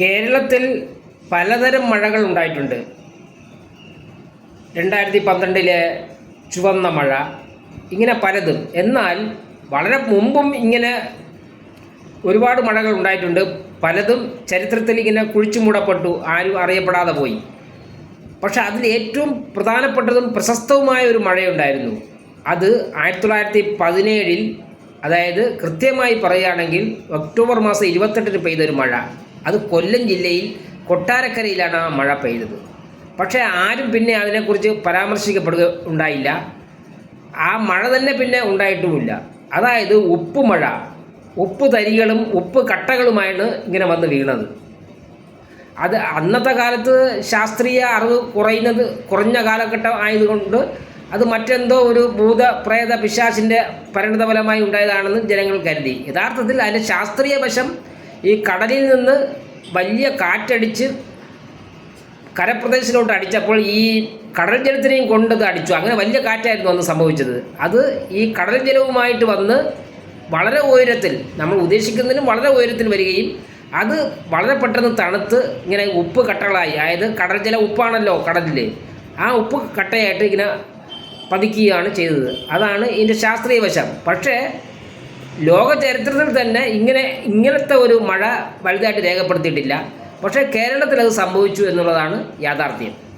കേരളത്തിൽ പലതരം മഴകൾ ഉണ്ടായിട്ടുണ്ട്. രണ്ടായിരത്തി പന്ത്രണ്ടിലെ ചുവന്ന മഴ ഇങ്ങനെ പലതും. എന്നാൽ വളരെ മുമ്പും ഇങ്ങനെ ഒരുപാട് മഴകൾ ഉണ്ടായിട്ടുണ്ട്. പലതും ചരിത്രത്തിൽ ഇങ്ങനെ കുഴിച്ചു മൂടപ്പെട്ടു. ആരും അറിയപ്പെടാതെ പോയി. പക്ഷേ അതിൽ ഏറ്റവും പ്രധാനപ്പെട്ടതും പ്രശസ്തവുമായ ഒരു മഴയുണ്ടായിരുന്നു. അത് ആയിരത്തി തൊള്ളായിരത്തി പതിനേഴിൽ അതായത് കൃത്യമായി പറയുകയാണെങ്കിൽ ഒക്ടോബർ മാസം ഇരുപത്തെട്ടിന് പെയ്തൊരു മഴ. അത് കൊല്ലം ജില്ലയിൽ കൊട്ടാരക്കരയിലാണ് ആ മഴ പെയ്തത്. പക്ഷേ ആരും പിന്നെ അതിനെക്കുറിച്ച് പരാമർശിക്കപ്പെടുക ഉണ്ടായില്ല. ആ മഴ തന്നെ പിന്നെ ഉണ്ടായിട്ടുമില്ല. അതായത് ഉപ്പ് മഴ. ഉപ്പ് തരികളും ഉപ്പ് കട്ടകളുമായാണ് ഇങ്ങനെ വന്ന് വീണത്. അത് അന്നത്തെ കാലത്ത് ശാസ്ത്രീയ അറിവ് കുറയുന്നത് കുറഞ്ഞ കാലഘട്ടം ആയതുകൊണ്ട് അത് മറ്റെന്തോ ഒരു ഭൂത പ്രേത പിശാസിന്റെ പരിണിതഫലമായി ഉണ്ടായതാണെന്ന് ജനങ്ങൾ കരുതി. യഥാർത്ഥത്തിൽ അതിന്റെ ശാസ്ത്രീയ വശം ഈ കടലിൽ നിന്ന് വലിയ കാറ്റടിച്ച് കരപ്രദേശത്തിലോട്ട് അടിച്ചപ്പോൾ ഈ കടൽ ജലത്തിനെയും കൊണ്ടത് അടിച്ചു. അങ്ങനെ വലിയ കാറ്റായിരുന്നു അന്ന് സംഭവിച്ചത്. അത് ഈ കടൽ ജലവുമായിട്ട് വന്ന് വളരെ ഉയരത്തിൽ നമ്മൾ ഉദ്ദേശിക്കുന്നതിനും വളരെ ഉയരത്തിൽ വരികയും അത് വളരെ പെട്ടെന്ന് തണുത്ത് ഇങ്ങനെ ഉപ്പ് കട്ടകളായി. അതായത് കടൽ ജല ഉപ്പാണല്ലോ കടലിൽ ആ ഉപ്പ് കട്ടയായിട്ട് ഇങ്ങനെ പതിക്കുകയാണ് ചെയ്തത്. അതാണ് ഇതിന്റെ ശാസ്ത്രീയ വശം. പക്ഷേ ലോക ചരിത്രത്തിൽ തന്നെ ഇങ്ങനെ ഇങ്ങനത്തെ ഒരു മഴ വലുതായിട്ട് രേഖപ്പെടുത്തിയിട്ടില്ല. പക്ഷേ കേരളത്തിൽ അത് സംഭവിച്ചു എന്നുള്ളതാണ് യാഥാർത്ഥ്യം.